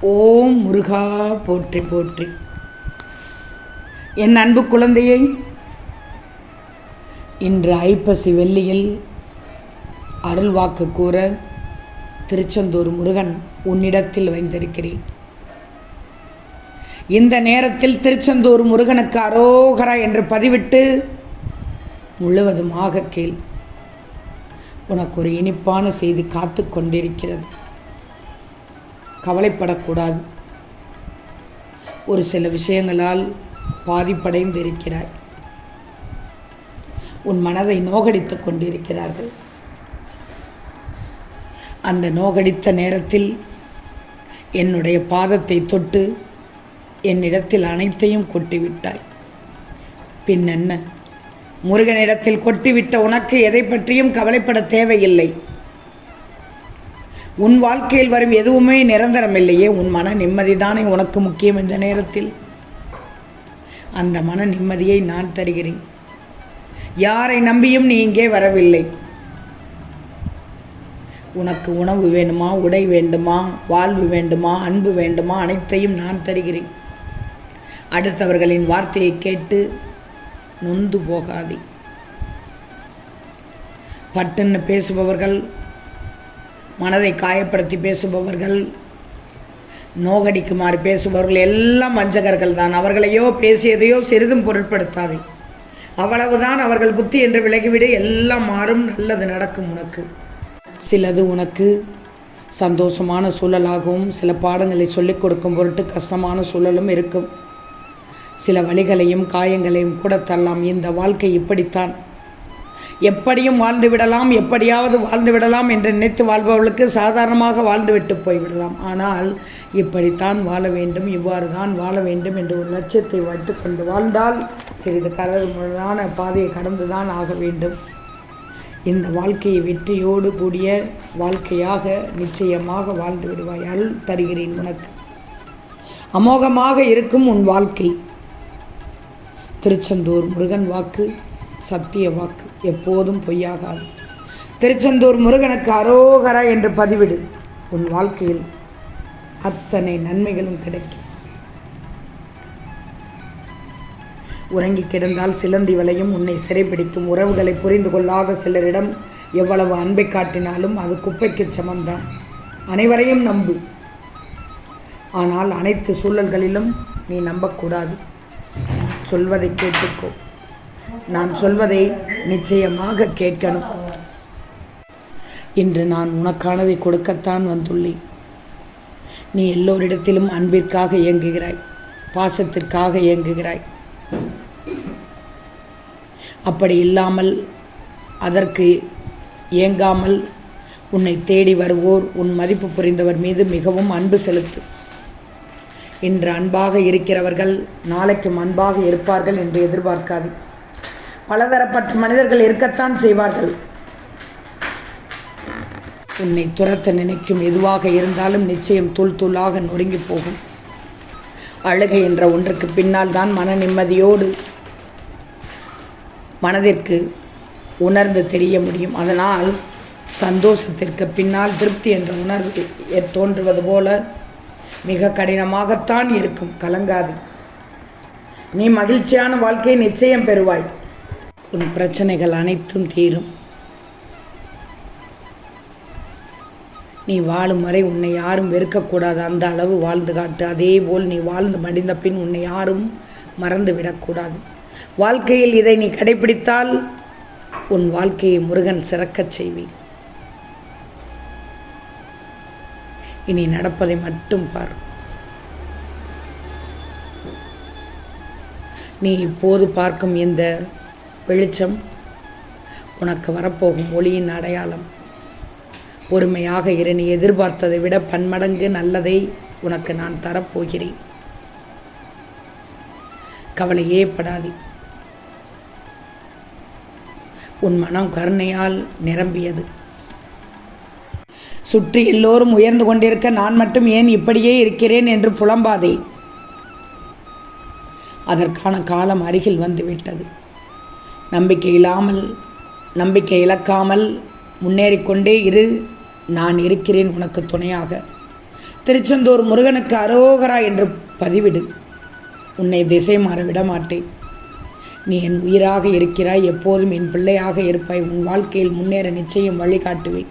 ஓம் முருகா போற்றி போற்றி. என் அன்பு குழந்தையை இன்று ஐப்பசி வெள்ளியில் அருள்வாக்கு கூற திருச்செந்தூர் முருகன் உன்னிடத்தில் வைந்திருக்கிறேன் இந்த நேரத்தில் திருச்செந்தூர் முருகனுக்கு அரோகரா என்று பதிவிட்டு முழுவதுமாக கேள். உனக்கு ஒரு இனிப்பான செய்தி காத்து கொண்டிருக்கிறது. கவலைப்படக்கூடாது. ஒரு சில விஷயங்களால் பாதிப்படைந்து இருக்கிறாய் உன் மனதை நோகடித்து கொண்டிருக்கிறார்கள். அந்த நோகடித்த நேரத்தில் என்னுடைய பாதத்தை தொட்டு என்னிடத்தில் அனைத்தையும் கொட்டிவிட்டாய். பின் என்ன முருகனிடத்தில் கொட்டிவிட்ட உனக்கு எதை பற்றியும் கவலைப்பட தேவையில்லை. உன் வாழ்க்கையில் வரும் எதுவுமே நிரந்தரம் இல்லையே உன் மன நிம்மதி தானே உனக்கு முக்கியம் இந்த நேரத்தில். அந்த மன நிம்மதியை நான் தருகிறேன். யாரை நம்பியும் நீ இங்கே வரவில்லை. உனக்கு உணவு வேண்டுமா உடை வேண்டுமா வாழ்வு வேண்டுமா அன்பு வேண்டுமா அனைத்தையும் நான் தருகிறேன். அடுத்தவர்களின் வார்த்தையை கேட்டு நொந்து போகாதே. பட்டுன்னு பேசுபவர்கள் மனதை காயப்படுத்தி பேசுபவர்கள் நோகடிக்குமாறு பேசுபவர்கள் எல்லாம் வஞ்சகர்கள் தான். அவர்களையோ பேசியதையோ சிறிதும் பொருட்படுத்தாதே. அவ்வளவுதான் அவர்கள் புத்தி என்று விலகிவிடு எல்லாம் மாறும் நல்லது நடக்கும் உனக்கு. சிலது உனக்கு சந்தோஷமான சூழலாகவும் சில பாடங்களை சொல்லிக் கொடுக்கும் பொருட்டு கஷ்டமான சூழலும் இருக்கும். சில வழிகளையும் காயங்களையும் கூட தரலாம். இந்த வாழ்க்கை இப்படித்தான். எப்படியும் வாழ்ந்து விடலாம் எப்படியாவது வாழ்ந்து விடலாம் என்று நினைத்து வாழ்பவர்களுக்கு சாதாரணமாக வாழ்ந்துவிட்டு போய்விடலாம் ஆனால் இப்படித்தான் வாழ வேண்டும் இவ்வாறு தான் வாழ வேண்டும் என்று ஒரு லட்சியத்தை வைத்துக்கொண்டு வாழ்ந்தால் சிறிது கரமான பாதையை கடந்து தான் ஆக வேண்டும். இந்த வாழ்க்கையை வெற்றியோடு கூடிய வாழ்க்கையாக நிச்சயமாக வாழ்ந்து விடுவாய் அருள் தருகிறேன் உனக்கு. அமோகமாக இருக்கும் உன் வாழ்க்கை. திருச்செந்தூர் முருகன் வாக்கு. சத்திய வாக்கு எப்போதும் பொய்யாகாது. திருச்செந்தூர் முருகனுக்கு அரோகரா என்று பதிவிடு. உன் வாழ்க்கையில் அத்தனை நன்மைகளும் கிடைக்கும். உறங்கி கிடந்தால் சிலந்தி வலையும் உன்னை சிறைப்பிடிக்கும் உறவுகளை புரிந்து கொள்ளாத சிலரிடம் எவ்வளவு அன்பை காட்டினாலும் அது குப்பைக்கு சமம்தான். அனைவரையும் நம்பு. ஆனால் அனைத்து சூழல்களிலும் நீ நம்பக்கூடாது. சொல்வதை கேட்டுக்கோ. நான் சொல்வதை நிச்சயமாக கேட்கணும். இன்று நான் உனக்கானதை கொடுக்கத்தான் வந்துள்ளேன். நீ எல்லோரிடத்திலும் அன்பிற்காக இயங்குகிறாய் பாசத்திற்காக இயங்குகிறாய். அப்படி இல்லாமல் அதற்கு இயங்காமல் உன்னை தேடி வருவோர் உன் மதிப்பு புரிந்தவர் மீது மிகவும் அன்பு செலுத்து. இன்று அன்பாக இருக்கிறவர்கள் நாளைக்கும் அன்பாக இருப்பார்கள் என்று எதிர்பார்க்காது. பலதரப்பட்ட மனிதர்கள் இருக்கத்தான் செய்வார்கள். உன்னை துரத்த நினைக்கும் எதுவாக இருந்தாலும் நிச்சயம் தூள் தூளாக நொறுங்கி போகும். அழுகை என்ற ஒன்றுக்கு பின்னால் தான் மன நிம்மதியோடு மனதிற்கு உணர்ந்து தெரிய முடியும். அதனால் சந்தோஷத்திற்கு பின்னால் திருப்தி என்ற உணர்வு ஏ- தோன்றுவது போல மிக கடினமாகத்தான் இருக்கும். கலங்காது. நீ மகிழ்ச்சியான வாழ்க்கையை நிச்சயம் பெறுவாய். உன் பிரச்சனைகள் அனைத்தும் தீரும். நீ வாழும் வரை உன்னை யாரும் வெறுக்கக்கூடாது அந்த அளவு வாழ்ந்து காட்டு. அதே போல் நீ வாழ்ந்து மடிந்த பின் உன்னை யாரும் மறந்து விடக்கூடாது வாழ்க்கையில் இதை நீ கடைபிடித்தால் உன் வாழ்க்கையை முருகன் சிறக்கச் செய்வேன். இனி நடப்பதை மட்டும் பார். நீ இப்போது பார்க்கும் எந்த வெளிச்சம் உனக்கு வரப்போகும் ஒளியின் அடையாளம். பொறுமையாக இரு நீ எதிர்பார்த்ததை விட பன்மடங்கு நல்லதை உனக்கு நான் தரப்போகிறேன். கவலையே படாது. உன் மனம் கருணையால் நிரம்பியது. சுற்றி எல்லோரும் உயர்ந்து கொண்டிருக்க நான் மட்டும் ஏன் இப்படியே இருக்கிறேன் என்று புலம்பாதே. அதற்கான காலம் அருகில் வந்துவிட்டது. நம்பிக்கை இல்லாமல் நம்பிக்கை இழக்காமல் முன்னேறிக்கொண்டே இரு. நான் இருக்கிறேன் உனக்கு துணையாக. திருச்செந்தூர் முருகனுக்கு அரோகரா என்று பதிவிடு. உன்னை திசை மாற விட மாட்டேன் நீ என் உயிராக இருக்கிறாய். எப்போதும் என் பிள்ளையாக இருப்பாய். உன் வாழ்க்கையில் முன்னேற நிச்சயம் வழிகாட்டுவேன்.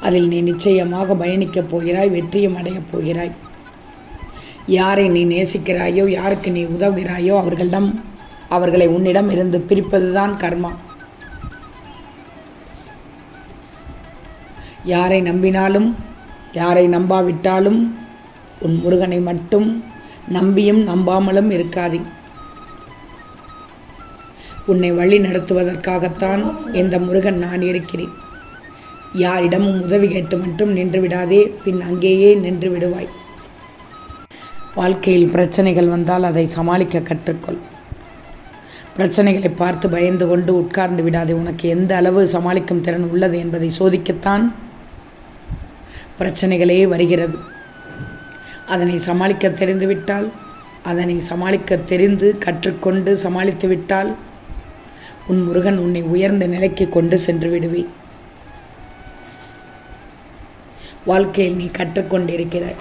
அதில் நீ நிச்சயமாக பயணிக்கப் போகிறாய் வெற்றியும் அடையப் போகிறாய். யாரை நீ நேசிக்கிறாயோ யாருக்கு நீ உதவுகிறாயோ அவர்களிடம் அவர்களை உன்னிடம் இருந்து பிரிப்பதுதான் கர்மா. யாரை நம்பினாலும் யாரை நம்பாவிட்டாலும் உன் முருகனை மட்டும் நம்பியும் நம்பாமலும் இருக்காதே. உன்னை வழி நடத்துவதற்காகத்தான் இந்த முருகன் நான் இருக்கிறேன். யாரிடமும் உதவி கேட்டு மட்டும் நின்று விடாதே பின் அங்கேயே நின்று விடுவாய். வாழ்க்கையில் பிரச்சனைகள் வந்தால் அதை சமாளிக்க கற்றுக்கொள். பிரச்சனைகளை பார்த்து பயந்து கொண்டு உட்கார்ந்து விடாதே. உனக்கு எந்த அளவு சமாளிக்கும் திறன் உள்ளது என்பதை சோதிக்கத்தான் பிரச்சனைகளே வருகிறது. அதனை சமாளிக்க தெரிந்துவிட்டால் அதனை சமாளிக்க தெரிந்து கற்றுக்கொண்டு சமாளித்து விட்டால் உன் முருகன் உன்னை உயர்ந்த நிலைக்கு கொண்டு சென்று விடுவே வாழ்க்கையில் நீ கற்றுக்கொண்டிருக்கிறாய்.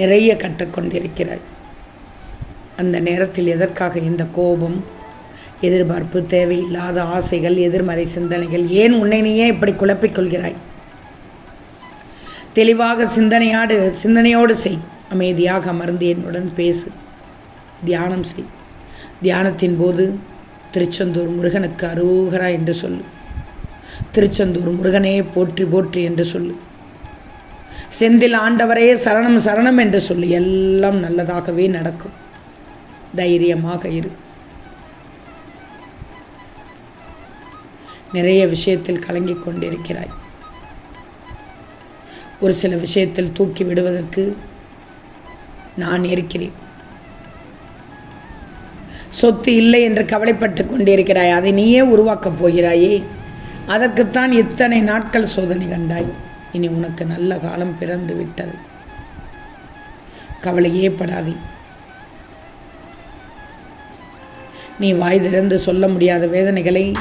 நிறைய கற்றுக்கொண்டிருக்கிறாய். அந்த நேரத்தில் எதற்காக இந்த கோபம் எதிர்பார்ப்பு தேவையில்லாத ஆசைகள் எதிர்மறை சிந்தனைகள் ஏன் உன்னை நீயே இப்படி குழப்பிக் கொள்கிறாய்? தெளிவாக சிந்தனையாடு சிந்தனையோடு செய். அமைதியாக அமர்ந்து என்னுடன் பேசு. தியானம் செய். தியானத்தின் போது திருச்செந்தூர் முருகனுக்கு அரோகரா என்று சொல்லு. திருச்செந்தூர் முருகனே போற்றி போற்றி என்று சொல்லு. செந்தில் ஆண்டவரே சரணம் சரணம் என்று சொல்லு. எல்லாம் நல்லதாகவே நடக்கும். தைரியமாக இரு. நிறைய விஷயத்தில் கலங்கிக் கொண்டிருக்கிறாய். ஒரு சில விஷயத்தில் தூக்கி விடுவதற்கு நான் இருக்கிறேன். சொத்து இல்லை என்று கவலைப்பட்டு கொண்டிருக்கிறாய். அதை நீயே உருவாக்கப் போகிறாயே. அதற்குத்தான் இத்தனை நாட்கள் சோதனை கண்டாய். இனி உனக்கு நல்ல காலம் பிறந்து விட்டது கவலையே படாதே. நீ வாய் திறந்து சொல்ல முடியாத வேதனைகளை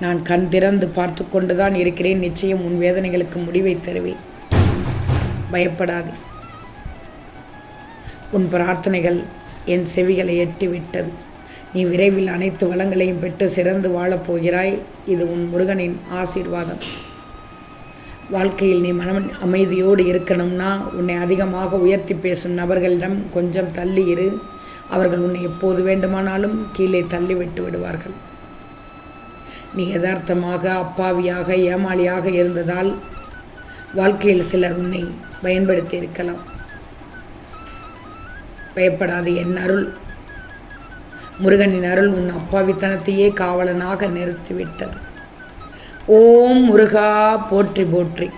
நான் கண் திறந்து பார்த்து கொண்டுதான் இருக்கிறேன். நிச்சயம் உன் வேதனைகளுக்கு முடிவை தருவேன். பயப்படாதே. உன் பிரார்த்தனைகள் என் செவிகளை எட்டிவிட்டது. நீ விரைவில் அனைத்து வளங்களையும் பெற்று சிறந்து வாழப்போகிறாய் இது உன் முருகனின் ஆசீர்வாதம். வாழ்க்கையில் நீ மனம் அமைதியோடு இருக்கணும்னா உன்னை அதிகமாக உயர்த்தி பேசும் நபர்களிடம் கொஞ்சம் தள்ளி இரு. அவர்கள் உன்னை எப்போது வேண்டுமானாலும் கீழே தள்ளி விட்டு விடுவார்கள். நீ யதார்த்தமாக அப்பாவியாக ஏமாளியாக இருந்ததால் வாழ்க்கையில் சிலர் உன்னை பயன்படுத்தி இருக்கலாம். பயப்படாது என் அருள். முருகனின் அருள் உன் அப்பாவித்தனத்தையே காவலனாக நிறுத்திவிட்டது. ஓம் முருகா போற்றி போற்றி.